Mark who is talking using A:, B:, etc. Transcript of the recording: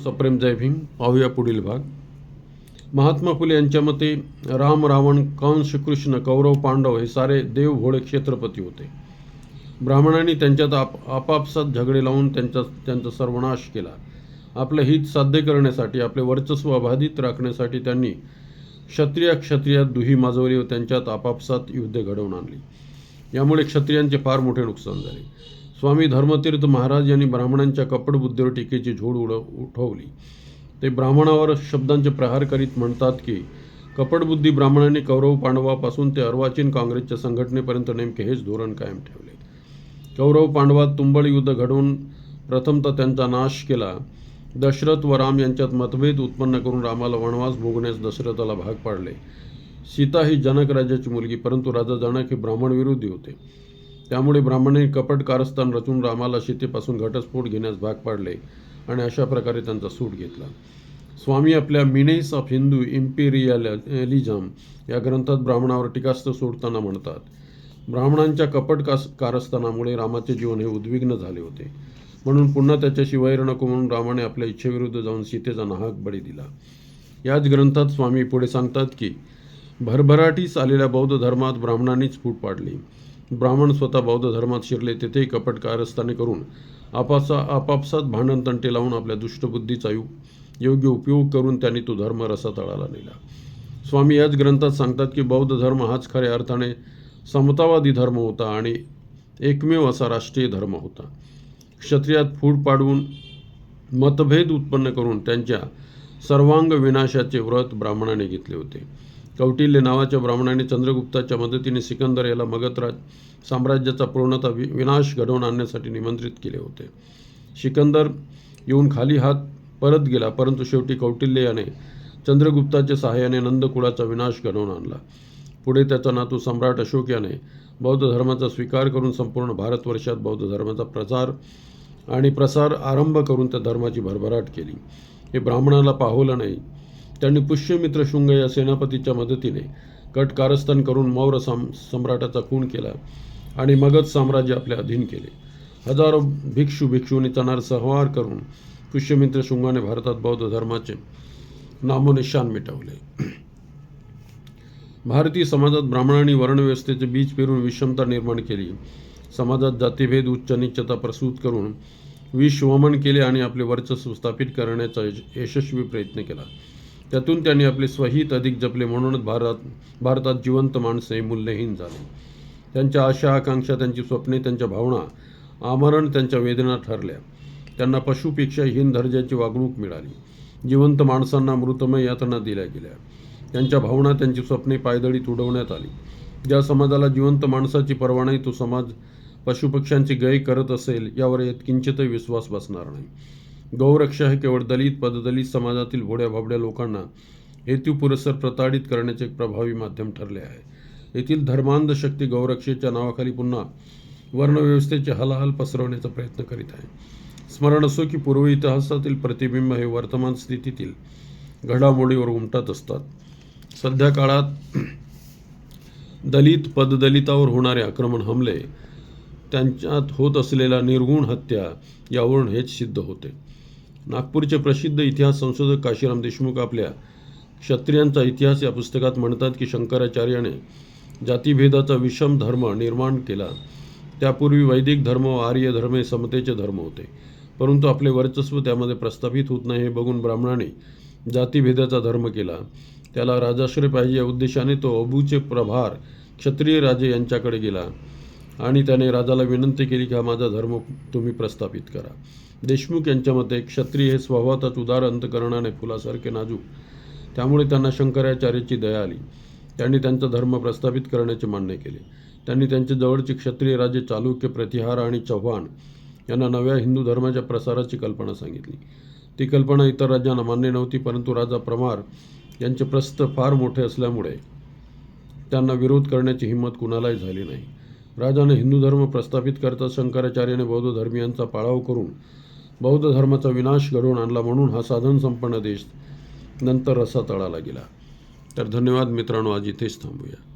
A: सप्रेम जय भीम. पाहूया पुढील भाग. महात्मा फुले यांच्या मते राम रावण कंस कृष्ण कौरव पांडव हे सारे देव भोळे क्षेत्रपती होते. ब्राह्मणांनी त्यांच्यात आप आपापसात झगडे लावून त्यांचा त्यांचा सर्वनाश केला. आपलं हित साध्य करण्यासाठी आपले वर्चस्व अबाधित राखण्यासाठी त्यांनी क्षत्रिय क्षत्रियात दुही माजवली व त्यांच्यात आपापसात युद्ध घडवून आणली. यामुळे क्षत्रियांचे फार मोठे नुकसान झाले. स्वामी धर्मतीर्थ महाराज यांनी ब्राह्मणांच्या कपडबुद्धीवर टीकेची झोड उड उठवली. ते ब्राह्मणावर शब्दांचे प्रहार करीत म्हणतात की कपटबुद्धी ब्राह्मणांनी कौरव पांडवापासून ते अर्वाचीन काँग्रेसच्या संघटनेपर्यंत नेमके हेच धोरण कायम ठेवले. कौरव पांडवात तुंबळ युद्ध घडवून प्रथमतः त्यांचा नाश केला. दशरथ व राम यांच्यात मतभेद उत्पन्न करून रामाला वनवास भोगण्यास दशरथाला भाग पाडले. सीता ही जनक राजाची मुलगी परंतु राजा जनक हे ब्राह्मण विरोधी होते. त्यामुळे ब्राह्मणांनी कपट कारस्थान रचून रामाला सीतेपासून घटस्फोट घेण्यास भाग पाडले आणि अशा प्रकारे त्यांचा सूट घेतला. स्वामी आपल्या मिनेस ऑफ हिंदू इम्पेरियलिझम या ग्रंथात ब्राह्मणावर टीकास्त्र सोडताना म्हणतात ब्राह्मणांच्या कपट कास कारस्थानामुळे रामाचे जीवन हे उद्विग्न झाले होते. म्हणून पुन्हा त्याच्याशी वैर नको म्हणून रामाने आपल्या इच्छेविरुद्ध जाऊन सीतेचा नाहक बळी दिला. याच ग्रंथात स्वामी पुढे सांगतात की भरभराटीस आलेल्या बौद्ध धर्मात ब्राह्मणांनीच फूट पाडली. ब्राह्मण स्वतः बौद्ध धर्मात शिरले तेथेही कपट कारस्थाने करून आपासा आपापसात भांडण तंटे लावून आपल्या दुष्टबुद्धीचा यु योग्य उपयोग करून त्यांनी तो धर्म रसातळाला नेला. स्वामी याच ग्रंथात सांगतात की बौद्ध धर्म हाच खऱ्या अर्थाने समतावादी धर्म होता आणि एकमेव असा राष्ट्रीय धर्म होता. क्षत्रियात फूट पाडवून मतभेद उत्पन्न करून त्यांच्या सर्वांग विनाशाचे व्रत ब्राह्मणाने घेतले होते. कौटिल्य नावाच्या ब्राह्मणाने चंद्रगुप्ताच्या मदतीने सिकंदर याला मगधराज साम्राज्याचा पूर्णतः वि विनाश घडवून आणण्यासाठी निमंत्रित केले होते. सिकंदर येऊन खाली हात परत गेला परंतु शेवटी कौटिल्य याने चंद्रगुप्ताच्या सहाय्याने नंदकुळाचा विनाश घडवून आणला. पुढे त्याचा नातू सम्राट अशोक याने बौद्ध धर्माचा स्वीकार करून संपूर्ण भारतवर्षात बौद्ध धर्माचा प्रचार आणि प्रसार आरंभ करून त्या धर्माची भरभराट केली. हे ब्राह्मणाला पाहवलं नाही त्यांनी पुष्यमित्र शुंग या सेनापतीच्या मदतीने कट कारस्थान करून मौर्य साम सम्राटाचा खून केला आणि मगध साम्राज्य आपल्या अधीन केले. हजारो भिक्षू भिक्षुनीचा नरसंहार करून पुष्यमित्र शुंगाने भारतात बौद्ध धर्माचे नामोनिशान मिटवले. भारतीय समाजात ब्राह्मणांनी वर्णव्यवस्थेचे बीज पेरून विषमता निर्माण केली. समाजात जातीभेद उच्च निच्चता प्रसूत करून विश्वमन केले आणि आपले वर्चस्व स्थापित करण्याचा यशस्वी प्रयत्न केला. त्यातून त्यांनी आपले स्वहित अधिक जपले म्हणूनच भारत भारतात जिवंत माणसे मूल्यहीन झाले. त्यांच्या आशा आकांक्षा त्यांची स्वप्ने त्यांच्या भावना आमरण त्यांच्या वेदना ठरल्या. त्यांना पशुपेक्षा हीन दर्जाची वागणूक मिळाली. जिवंत माणसांना मृतमय यातना दिल्या गेल्या. त्यांच्या भावना त्यांची स्वप्ने पायदळीत उडवण्यात आली. ज्या समाजाला जिवंत माणसाची पर्वा नाही तो समाज पशुपक्ष्यांची गय करत असेल यावर किंचितही विश्वास बसणार नाही. गौरक्षा हे केवळ दलित पददलित समाजातील भोड्या भाबड्या लोकांना हेतू पुरस्सर प्रताडित करण्याचे एक प्रभावी माध्यम ठरले आहे. येथील धर्मांध शक्ती गौरक्षेच्या नावाखाली पुन्हा वर्णव्यवस्थेचे हलाहल पसरवण्याचा प्रयत्न करीत आहे. स्मरण असो की पूर्व इतिहासातील प्रतिबिंब हे वर्तमान स्थितीतील घडामोडीवर उमटत असतात. सध्या काळात दलित पददलितावर होणारे आक्रमण हमले त्यांच्यात होत असलेल्या निर्गुण हत्या यावरून हेच सिद्ध होते. नागपूरचे प्रसिद्ध इतिहास संशोधक काशीराम देशमुख आपल्या क्षत्रियांचा इतिहास या पुस्तकात म्हणतात की शंकराचार्याने जातीभेदाचा विषम धर्म निर्माण केला. त्यापूर्वी वैदिक धर्म व आर्य धर्म हे समतेचे धर्म होते. परंतु आपले वर्चस्व त्यामध्ये प्रस्थापित होत नाही हे बघून ब्राह्मणाने जातीभेदाचा धर्म केला. त्याला राजाश्रय पाहिजे या उद्देशाने तो अबूचे प्रभार क्षत्रिय राजे यांच्याकडे गेला आणि त्याने राजाला विनंती केली की हा माझा धर्म तुम्ही प्रस्थापित करा. देशमुख यांच्या मते क्षत्रिय हे स्वभावातच उदार अंतकरणाने फुलासारखे नाजूक. त्यामुळे त्यांना शंकराचार्याची दया आली. त्यांनी त्यांचा धर्म प्रस्थापित करण्याचे मान्य केले. त्यांनी त्यांचे जवळचे क्षत्रिय राजे चालुक्य प्रतिहार आणि चव्हाण यांना नव्या हिंदू धर्माच्या प्रसाराची कल्पना सांगितली. ती कल्पना इतर राज्यांना मान्य नव्हती परंतु राजा प्रमार यांचे प्रस्थ फार मोठे असल्यामुळे त्यांना विरोध करण्याची हिंमत कुणालाही झाली नाही. राजाने हिंदू धर्म प्रस्थापित करता शंकराचार्याने बौद्ध धर्मियांचा पाळाव करून बौद्ध धर्माचा विनाश घडवून आणला म्हणून हा साधन संपन्न देश नंतर रसातळाला गेला. तर धन्यवाद मित्रांनो आज इथेच थांबूया.